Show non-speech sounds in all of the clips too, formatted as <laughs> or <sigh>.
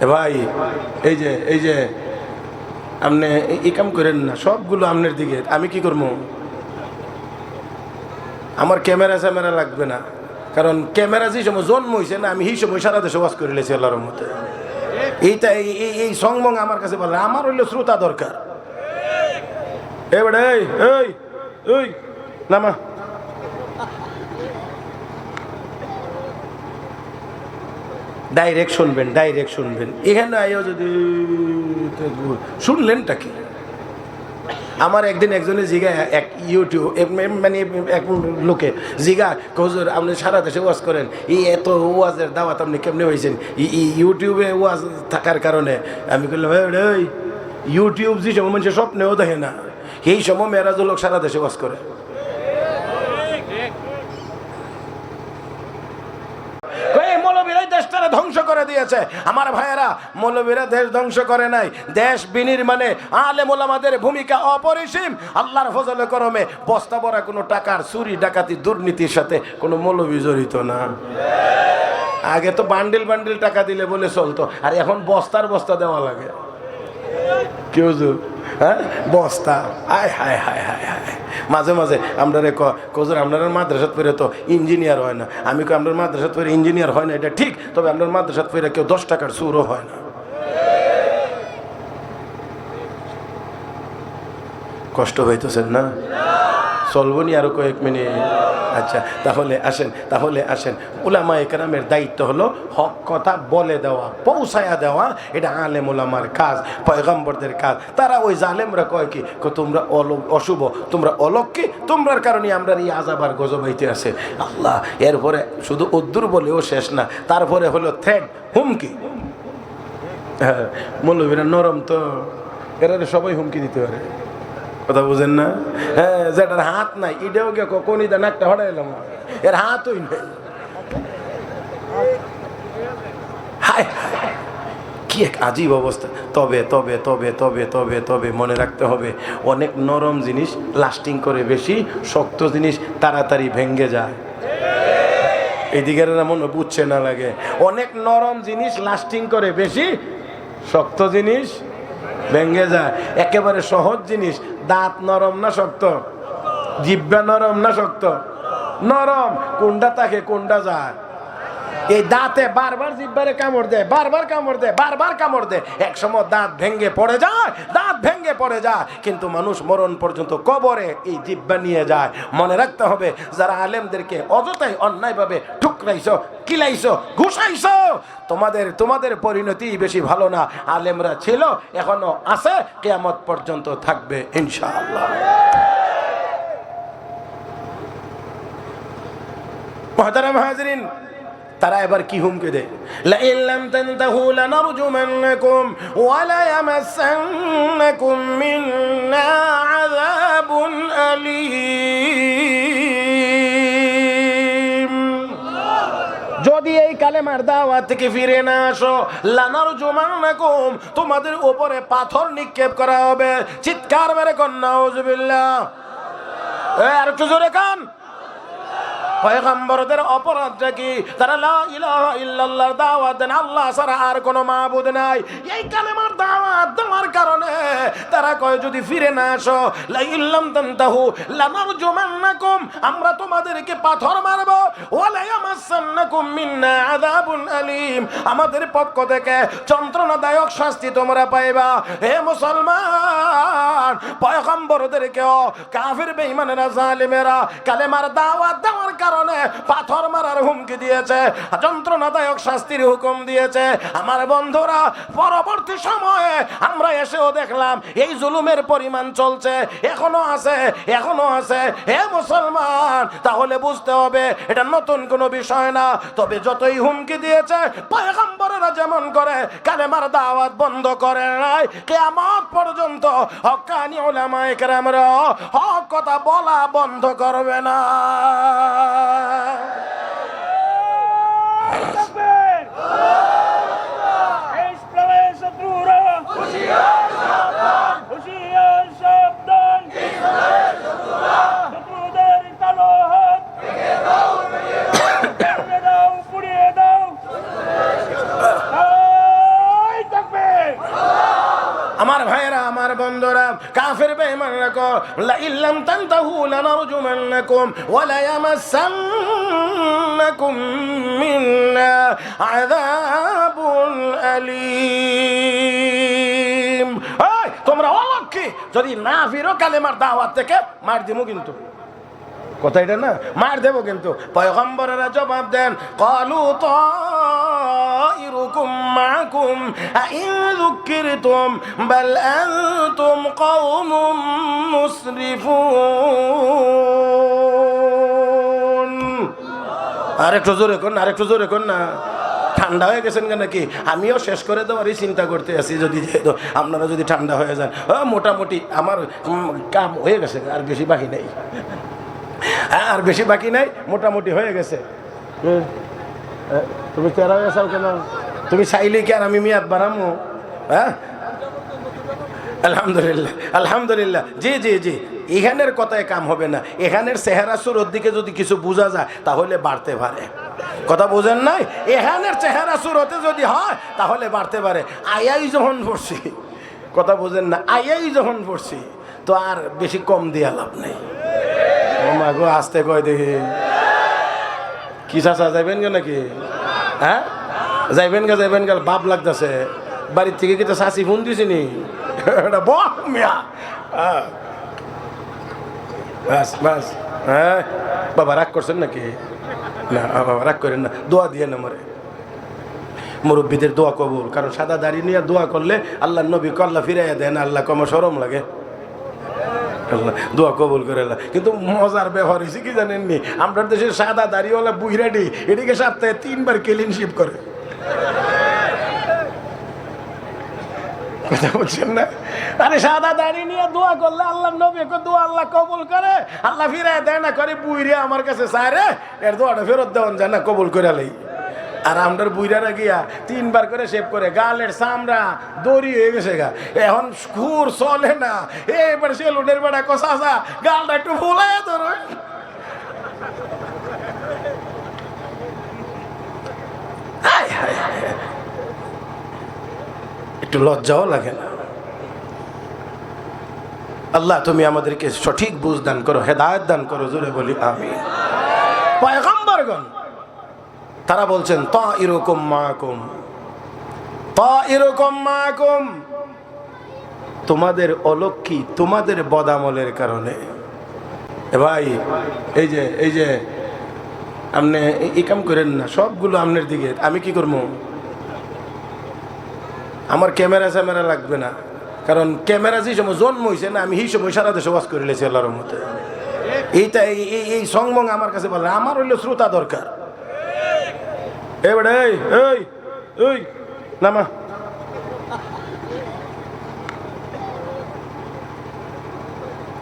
এ ভাই, এই যে এই যে, আপনি এই- কাম করেন না, সবগুলো আপনার দিকে, আমি কি করব? আমার ক্যামেরা স্যামেরা লাগবে না, কারণ ক্যামেরা যে সময় জন্ম হয়েছে না, আমি সেই সময় সারা দেশে বাস করে লেছি আল্লাহর মতে এইটা এই, এই- সংমং আমার কাছে বলে আমার হইল শ্রোতা দরকার। এবারে এই, নামা। ডাইরেক্ট শুনবেন ডাইরেক্ট শুনবেন। এখানে আইও যদি শুনলেনটা কি? আমার একদিন একজনের জিগা এক ইউটিউব মানে এক লোকে জিগা কজুর আপনি সারা দেশে ওয়াজ করেন। ই এত ওয়াজের দাওয়াত আপনি কেমনে হয়েছেন ই- ইউটিউবে ওয়াজ থাকার কারণে আমি বললাম "এই রে, ওই ইউটিউব যে সময় মানুষের স্বপ্নেও দেখে না এই সময় মেরাজুল লোক সারা দেশে ওয়াজ করে কই মৌলবীরাই দেশটারে ধ্বংস করে দিয়েছে। আমার ভাইয়েরা, মৌলবীরা দেশ ধ্বংস করে নাই। দেশ বিনির্মাণে আলে মোলামাদের ভূমিকা অপরিসীম। আল্লাহর ফজলে করমে বস্তা ভরা কোনো টাকার চুরি, ডাকাতি, দুর্নীতির সাথে কোনো মৌলবী জড়িত না। আগে তো বান্ডিল বান্ডিল টাকা দিলে বলে চলতো, আর এখন বস্তার বস্তা দেওয়া লাগে। কি হুজুর? হ্যাঁ? বস্তা। আয় হায় হায় হায় হায় মাঝে মাঝে আমরা রে কজুর আপনার মাদ্রাসাত পড়ে তো ইঞ্জিনিয়ার হয় না। আমি কই আপনার মাদ্রাসাত পড়ে ইঞ্জিনিয়ার হয় না, এটা ঠিক, তবে আপনার মাদ্রাসাত পড়ে কেউ দশ টাকার সুরও হয় না। কষ্ট হইতেছেন না? চলবো নি আরও কয়েক মিনিট। আচ্ছা তাহলে আসেন তাহলে আসেন। উলামা একরামের দায়িত্ব হলো হক কথা বলে দেওয়া, পৌঁছায়া দেওয়া। এটা আলেম উলামার কাজ, পয়গম্বরদের কাজ। তারা ওই জালেমরা কয় কি তোমরা অল- অশুভ, তোমরা অলক্ষী তোমরার কারণে আমরা এই আজাব আর গজব হইতে আছে। আল্লাহ, এরপরে শুধু উদ্দুর বলেও শেষ না, তারপরে হলো থ্রেড হুমকি। হ্যাঁ মৌলবীরা নরম তো এরা সবাই হুমকি দিতে পারে। কথা বুঝেন না? হ্যাঁ যেটার হাত নাই ইডেও কে কখন ইদা নাকটা হড়াইলাম এর হাতই নেই। হায়, কি এক আজীব অবস্থা। তবে তবে তবে তবে তবে তবে মনে রাখতে হবে, অনেক নরম জিনিস লাস্টিং করে বেশি শক্ত জিনিস তাড়াতাড়ি ভেঙ্গে যায়। এদিকের মনে বুঝছে না লাগে। অনেক নরম জিনিস লাস্টিং করে বেশি শক্ত জিনিস ভেঙ্গে যায়। একেবারে সহজ জিনিস দাঁত নরম না শক্ত? জিব্বা নরম না শক্ত? নরম। কোনটা তাকে কোনটা যায়? এই দাঁতে বারবার জিব্বারে কামড় দেয় বারবার কামড় দেয় বারবার কামড় দেয় এক সময় দাঁত ভেঙ্গে পড়ে যায়, দাঁত ভেঙ্গে পড়ে যায়, কিন্তু মানুষ মরণ পর্যন্ত কবরে এই জিব্বা নিয়ে যায়। মনে রাখতে হবে, যারা আলেমদেরকে অযথাই অন্যায়ভাবে ঠুকরাইছো, কিলাইছো, ঘুষাইছো, তোমাদের তোমাদের পরিণতি বেশি ভালো না। আলেমরা ছিল, এখনও আছে, কেয়ামত পর্যন্ত থাকবে, ইনশাআল্লাহ। মহতারাম হাজরিন তারা এবার কি হুমকে দেয়? যদি এই কালেমার দাওয়াত থেকে ফিরে না আসো লানার জমান্নাকুম তোমাদের উপরে পাথর নিক্ষেপ করা হবে। চিৎকার মেরে কন্যা ওজুবিল্লাহ আর একটু জোরে কান। পয়গম্বরদের অপরাধটা কি? তারা লা ইলাহা ইল্লাল্লাহর দাওয়াত দেন। আল্লাহ ছাড়া আর কোনো মাবুদ নাই। এই কালেমার দাওয়াত দেওয়ার কারণে তারা কয়, যদি ফিরে না আসো, লা ইল্লাম তানতাহু, লানারজুমান্নাকুম, আমরা তোমাদেরকে পাথর মারব। ওয়ালা ইয়ামাসসান্নাকুম মিন্না আযাবুন আলীম। আমাদের পক্ষ থেকে যন্ত্রণাদায়ক শাস্তি তোমরা পাইবা। হে মুসলমান, পয়গম্বরদেরকেও কাফির, বেঈমানেরা, জালিমেরা কালেমার দাওয়াত দেওয়ার কারণে পাথর মারার হুমকি দিয়েছে, যন্ত্রণাদায়ক শাস্তির হুকুম দিয়েছে। আমার বন্ধুরা, পরবর্তী সময়ে আমরা এসেও দেখলাম, এই জুলুমের পরিমাণ চলছে, এখনও আছে এখনও আছে। হে মুসলমান, তাহলে বুঝতে হবে, এটা নতুন কোনো বিষয় না। তবে যতই হুমকি দিয়েছে, পয়গম্বরেরা যেমন করে, কালেমার দাওয়াত বন্ধ করে নাই। কেয়ামত পর্যন্ত হকানি ওলামায়ে কেরামরা হক কথা বলা বন্ধ করবে না। ইসলামের লানারজুমান্নাকুম ওয়া লা ইয়ামাসসান্নাকুম মিন্না আযাবুন আলীম এই তোমরা অলক্ষী যদি না ফিরো কালেমার দাওয়াত থেকে মার দিমু কিন্তু কথা এটা না মার দেবো কিন্তু পয়গম্বরেরা জবাব দেন কলু طائركم معكم أئن ذكرتم بل أنتم قوم مسرفون আরেকটু জোরে কর না আরেকটু জোরে কর না। ঠান্ডা হয়ে গেছেন কেন কি আমিও শেষ করে দেওয়ারই চিন্তা করতে আছি যদি যেহেতু আপনারা যদি ঠান্ডা হয়ে যান। ও, মোটামুটি আমার কাম হয়ে গেছে আর বেশি বাকি নেই। হ্যাঁ, আর বেশি বাকি নাই মোটামুটি হয়ে গেছে। তুমি তেরা হয়ে কেন? তুমি চাইলে কি আর আমি মেয়াদ বাড়ামো হ্যাঁ? আলহামদুলিল্লাহ আলহামদুলিল্লাহ। জি জি জি। এখানের কথায় কাম হবে না। এখানের চেহারা সুরোর দিকে যদি কিছু বোঝা যায়, তাহলে বাড়তে পারে। কথা বোঝেন নাই? এখানের চেহারা সুরতে যদি হয়, তাহলে বাড়তে পারে। আয়াই যখন পড়ছি, কথা বোঝেন না আয়াই যখন পড়ছি, তো আর বেশি কম দিয়া লাভ নেই। গো, আসতে কয় দেখি। কি চাচা, যাইবেন গে নাকি? হ্যাঁ? যাইবেন গে যাইবেন গে, বাপ লাগতেছে। বাড়ির থেকে কি তো চাষি ফোন দিছিনি? <laughs> এটা মিয়া। হ্যাঁ। বাস বাস। হ্যাঁ? বাবা রাগ করছেন নাকি? না বাবা রাগ করেন না। দোয়া দিয়ে না মরে। মুরব্বীদের দোয়া কবুল। কারণ সাদা দাড়ি নিয়ে দোয়া করলে আল্লাহ নবী কল্লা ফিরাইয়া দেন, আল্লাহ কম সরম লাগে। আল্লাহ, দোয়া কবুল করে আল্লাহ। কিন্তু মজার ব্যবহার হয়েছে কি জানেননি? আমরা দেশের সাদা দাড়িওয়ালা বুইরাডি, এদিকে সপ্তাহে তিনবার ক্লিনশিপ করে। কথা বলছেন না? আরে সাদা দাড়ি নিয়ে দোয়া করলে আল্লাহ নবী দোয়া আল্লাহ কবুল করে। আল্লাহ ফিরায় দেয় না, করে বুইরে আমার কাছে চায় রে। এর দোয়াটা ফেরত দেওয়ান যায় না, কবুল করে লাই। আর আমরার বুইরারা গিয়া তিনবার করে শেভ করে, গালের চামড়া দড়ি হয়ে গেছে গা। এখন খুর চলে না এবার সেলুনের বেড়া কষা গালটা একটু ভুলাই ধরো হায় হায় হায়। একটু লজ্জাও লাগে না। আল্লাহ, তুমি আমাদেরকে সঠিক বুঝ দান করো, হেদায়ত দান করো, জোরে বলি আমি তারা বলছেন তা এরকম মাকুম। এরকম তোমাদের অলক্ষী তোমাদের বদামলের কারণে। ভাই, এই যে এই যে, আপনি এই কাম করেন না, সবগুলো আপনার দিকে। আমি কি করব? আমার ক্যামেরা স্যামেরা লাগবে না। কারণ ক্যামেরা যে সময় জন্ম হয়েছে না, আমি সেই সময় সারা দেশে ওয়াজ করে লেছি আল্লাহর মতে এইটা এই, এই- সংমং আমার কাছে বলে আমার হইল শ্রোতা দরকার। এবারে এই এই এই, নামা।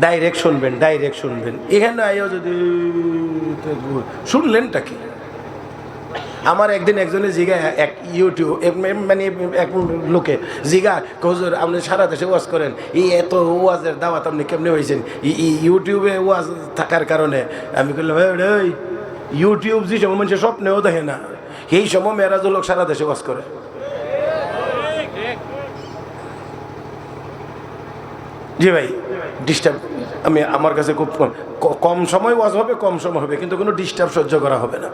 ডাইরেক্ট শুনবেন ডাইরেক্ট শুনবেন। এখানে আইও যদি শুনলেনটা কি? আমার একদিন একজনে জিগা এক ইউটিউব মানে এক লোকে জিগা কজুর আপনি সারা দেশে ওয়াজ করেন ই এত ওয়াজের দাওয়াত আপনি কেমনে হয়েছেন ই- ইউটিউবে ওয়াজ থাকার কারণে আমি বললাম "এই রে, ওই ইউটিউব যে সময় মানুষের স্বপ্নেও দেখে না এই সময় মেয়েরাজ লোক সারা দেশে ওয়াজ করে। জি ভাই ডিস্টার্ব আমি আমার কাছে খুব কম কম সময় ওয়াজ হবে কম সময় হবে কিন্তু কোনো ডিস্টার্ব সহ্য করা হবে না।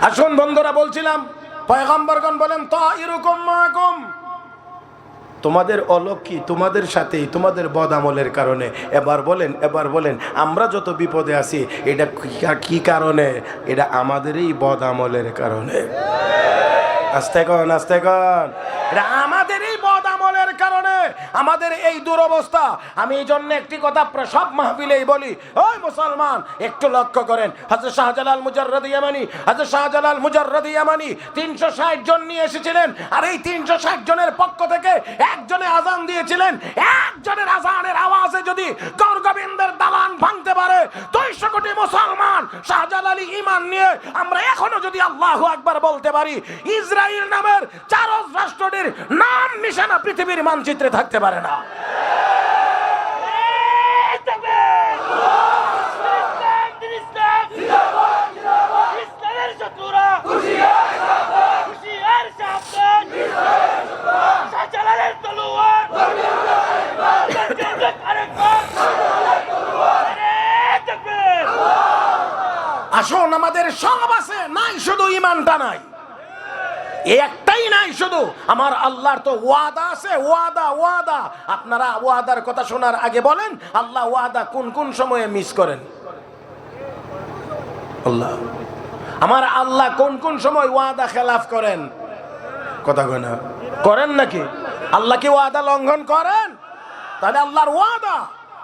আসুন বন্ধুরা বলছিলাম পয়গম্বরগণ বলেন তা এরকম মাকুম। তোমাদের অলক্ষী তোমাদের সাথেই তোমাদের বদামলের কারণে। এবার বলেন এবার বলেন, আমরা যত বিপদে আছি, এটা কি- কারণে? এটা আমাদেরই বদামলের কারণে। আস্তে কন আস্তে কন। এটা আমাদেরই আমাদের এই দুরবস্থা। আমি এই জন্য একটি কথা সব মাহফিলেই বলি, ওই মুসলমান, একটু লক্ষ্য করেন। হাজর শাহজালাল মুজাররদ ইয়ামানি হাজর শাহজালাল মুজাররদ ইয়ামানি তিনশো ষাট জন নিয়ে এসেছিলেন, আর এই তিনশো ষাট জনের পক্ষ থেকে একজনে আজান দিয়েছিলেন। একজনের আজানের আওয়াজে যদি কোটি মুসলমান শাহজাল আলী ইমান নিয়ে আমরা এখনও যদি আল্লাহ একবার বলতে পারি ইসরায়েল নামের চারজ রাষ্ট্রটির নাম নিশানা পৃথিবীর মানচিত্রে থাকতে পারে না। আমাদের সব আছে, নাই শুধু ইমানটা নাই। একটাই নাই শুধু, আমার আল্লাহর তো ওয়াদা আছে, ওয়াদা ওয়াদা। আপনারা ওয়াদার কথা শোনার আগে বলেন, আল্লাহ ওয়াদা কোন কোন সময়ে মিস করেন? আল্লাহ। আমার আল্লাহ কোন কোন সময় ওয়াদা খেলাফ করেন? কথা কয় না। করেন নাকি? আল্লাহ কি ওয়াদা লঙ্ঘন করেন? তাহলে আল্লাহর ওয়াদা।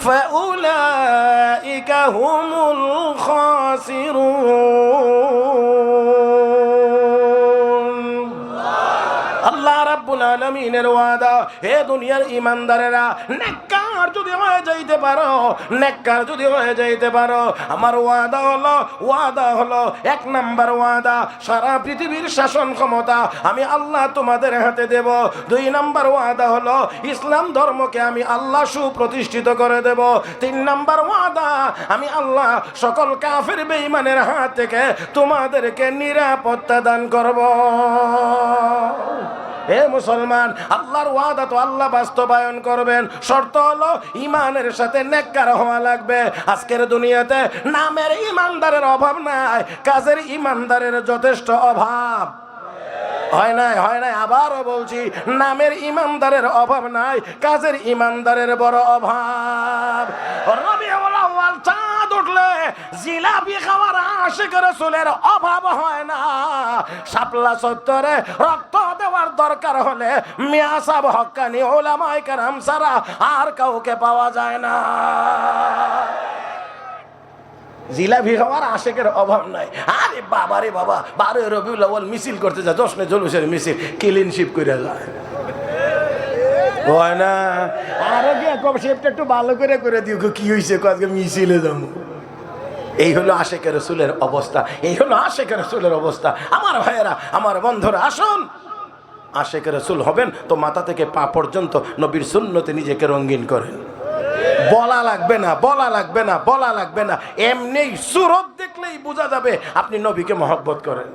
فأولئك هم الخاسرون আল্লাহ রাব্বুল আলামিনের ওয়াদা হে দুনিয়ার ইমানদারেরা নেককার যদি হয়ে যাইতে পারো, নেককার যদি হয়ে যাইতে পারো, আমার ওয়াদা হলো ওয়াদা হলো, এক নাম্বার ওয়াদা, সারা পৃথিবীর শাসন ক্ষমতা আমি আল্লাহ তোমাদের হাতে দেব। দুই নাম্বার ওয়াদা হলো, ইসলাম ধর্মকে আমি আল্লাহ সুপ্রতিষ্ঠিত করে দেব। তিন নাম্বার ওয়াদা, আমি আল্লাহ সকল কাফের বেঈমানের হাত থেকে তোমাদেরকে নিরাপত্তা দান করব। হে মুসলমান, আল্লাহর ওয়াদা তো আল্লাহ বাস্তবায়ন করবেন। শর্ত হলো ইমানের সাথে নেককার হওয়া লাগবে। আজকের দুনিয়াতে নামের ইমানদারের অভাব নাই, কাজের ইমানদারের যথেষ্ট অভাব। হয় নাই হয় নাই, আবারও বলছি, নামের ইমানদারের অভাব নাই, কাজের ইমানদারের বড় অভাব। চাঁদ উঠলে জিলাপি খাওয়ার আশিকের চুলের অভাব হয় না। শাপলা চত্বরে রক্ত দরকার হলে মিয়া সাহেব হক্কানি ওলামাই কারাম সারা আর কাউকে পাওয়া যায় না। খাওয়ার আশেকের অভাব নাই। আরে বাবা রে বাবা মিছিল করতে যায় জলুসের মিছিল ক্লিনশিপ করে যায়। হয় না? একটু ভালো করে করে কি হয়েছে এই হলো অবস্থা, এই অবস্থা। আমার ভাইয়েরা, আমার বন্ধুরা, আসুন। আশেকের রসুল হবেন, তো মাথা থেকে পা পর্যন্ত নবীর সুন্নতে নিজেকে রঙিন করেন। বলা লাগবে না, বলা লাগবে না, বলা লাগবে না। এমনি সুরত দেখলেই বোঝা যাবে আপনি নবীকে মহব্বত করেন।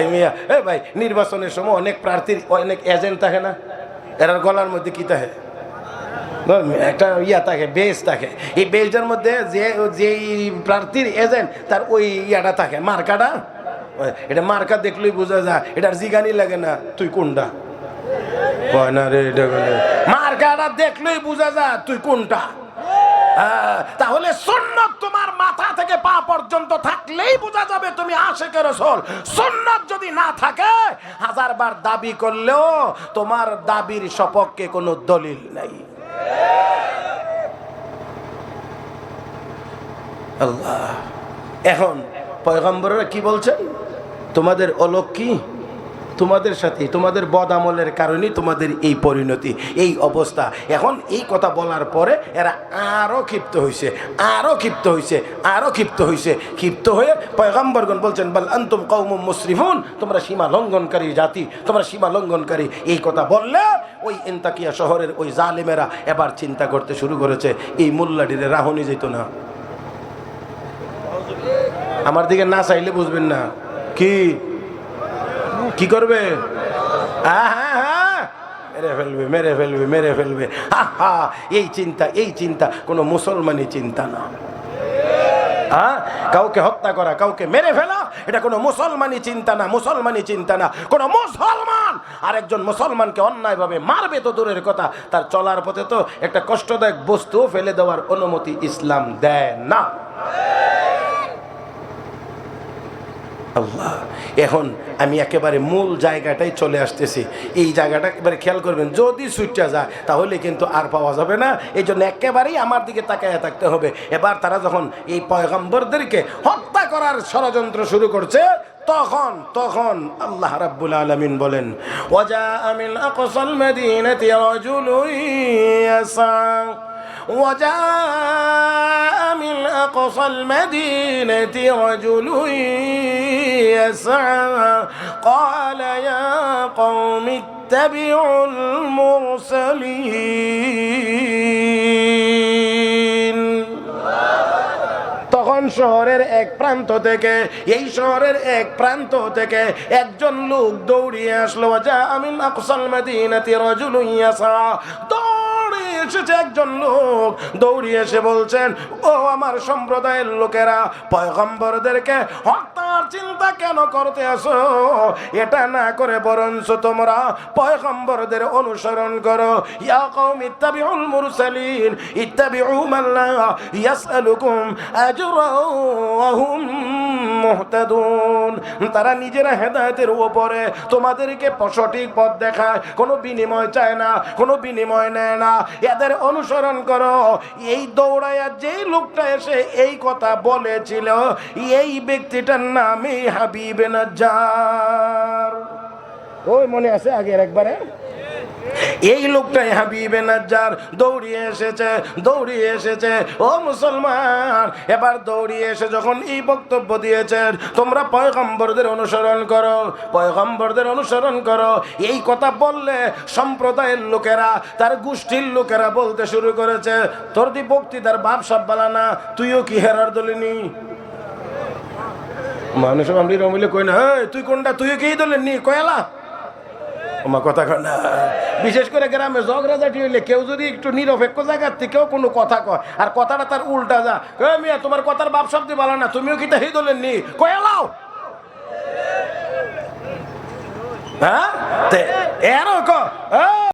এই মিয়া, এ ভাই, নির্বাচনের সময় অনেক প্রার্থীর, অনেক এজেন্ট থাকে না? এরার গলার মধ্যে কি থাকে? একটা ইয়া থাকে বেস থাকে। এই বেসটার মধ্যে যে, যেই প্রার্থীর এজেন্ট, তার ওই ইয়াটা থাকে। মার্কাটা? এটা মার্কা দেখলেই বোঝা যায় এটার জিগানি লাগে না। তুই কোনটা? কয় না রে মার্কাটা দেখলেই বোঝা যায় তুই কোনটা? হ্যাঁ, তাহলে সুন্নত তোমার মাথা থেকে পা পর্যন্ত থাকলেই বোঝা যাবে তুমি আশেকের রসল। সুন্নত যদি না থাকে হাজার বার দাবি করলেও তোমার দাবির সপক্ষে কোনো দলিল নাই। আল্লাহ। এখন পয়গম্বররা কি বলছেন? তোমাদের অলক কি তোমাদের সাথে, তোমাদের বদ আমলের কারণেই তোমাদের এই পরিণতি, এই অবস্থা। এখন এই কথা বলার পরে এরা আরও ক্ষিপ্ত হয়েছে আরও ক্ষিপ্ত হয়েছে আরও ক্ষিপ্ত হয়েছে ক্ষিপ্ত হয়ে পয়গম্বরগণ বলছেন, বল আন্তম কৌম মুসরিফুন? তোমরা সীমা লঙ্ঘনকারী জাতি, তোমরা সীমা লঙ্ঘনকারী। এই কথা বললে ওই এন্তাকিয়া শহরের ওই জালেমেরা এবার চিন্তা করতে শুরু করেছে। এই মোল্লাটিরে রাহনি যেত না। আমার দিকে না চাইলে বুঝবেন না। কি? কি করবে? হ্যাঁ হ্যাঁ হ্যাঁ। মেরে ফেলবে মেরে ফেলবে মেরে ফেলবে। হা হা, এই চিন্তা এই চিন্তা, কোনো মুসলমানি চিন্তা না। হ্যাঁ কাউকে হত্যা করা, কাউকে মেরে ফেলা, এটা কোনো মুসলমানি চিন্তা না, মুসলমানি চিন্তা না। কোনো মুসলমান আরেকজন মুসলমানকে অন্যায়ভাবে মারবে তো দূরের কথা, তার চলার পথে তো একটা কষ্টদায়ক বস্তু ফেলে দেওয়ার অনুমতি ইসলাম দেয় না। আল্লাহ, এখন আমি একেবারে মূল জায়গাটাই চলে আসতেছি। এই জায়গাটা একেবারে খেয়াল করবেন, যদি সুইটটা যায়, তাহলে কিন্তু আর পাওয়া যাবে না। এই জন্য একেবারেই আমার দিকে তাকায় থাকতে হবে। এবার তারা যখন এই পয়গম্বরদেরকে হত্যা করার ষড়যন্ত্র শুরু করছে, তখন তখন আল্লাহ রাব্বুল আলামিন বলেন ওজা আমিন আকসাল মাদিনাতি রাজুলুন ইয়াসা। وجاء من أقصى المدينة رجل يسعى قال يا قوم اتبعوا المرسلين তখন শহরের এক প্রান্ত থেকে এই শহরের এক প্রান্ত থেকে একজন লোক দৌড়িয়ে আসলো যা আমি আকসাল মাদিনাতি রাজুলুন ইয়াসা দৌড়ে এসেছে একজন লোক। দৌড়িয়ে এসে বলছেন, ও আমার সম্প্রদায়ের লোকেরা, পয়গম্বরদেরকে হত্যার চিন্তা কেন করতে আসো? এটা না করে বরঞ্চ তোমরা পয়গম্বরদের অনুসরণ করো। ইয়া কওম ইত্তাবিউল মুরসালিন, ইত্তাবিউ তারা নিজেরা হেদায়েতের উপরে তোমাদেরকে সঠিক পথ দেখায়, কোনো বিনিময় চায় না, কোনো বিনিময় নেয় না। এদের অনুসরণ করো। এই দৌড়াইয়া যে লোকটা এসে এই কথা বলেছিল, এই ব্যক্তিটার নামই হাবিবেন যার ওই মনে আছে আগের একবারে? এই লোকটাই হাবিবে নাজ্জার দৌড়িয়ে এসেছে দৌড়িয়ে এসেছে। ও মুসলমান এবার দৌড়িয়ে এসে যখন এই বক্তব্য দিয়েছেন তোমরা পয়গম্বরদের অনুসরণ করো পয়গম্বরদের অনুসরণ করো। এই কথা বললে সম্প্রদায়ের লোকেরা তার গোষ্ঠীর লোকেরা বলতে শুরু করেছে তোর দি বক্তৃতার বাপ সব বালানা তুইও কি হেরার দলিনি? মানুষ আমি রমিলে কই না "হেই, তুই কোনটা? তুইও কি দলের নি? কয়লা? আমার কথা কয় না। বিশেষ করে গ্রামে ঝগড়াঝাটি হইলে কেউ যদি একটু নিরপেক্ষ জায়গার থেকেও কোনো কথা কয়, আর কথাটা তার উল্টা যা। কয় মিয়া, তোমার কথার বাপ শব্দ ভালো না, তুমিও কি তাহি দলেন নি? কয়ালাও হ্যাঁ? এরও এরকম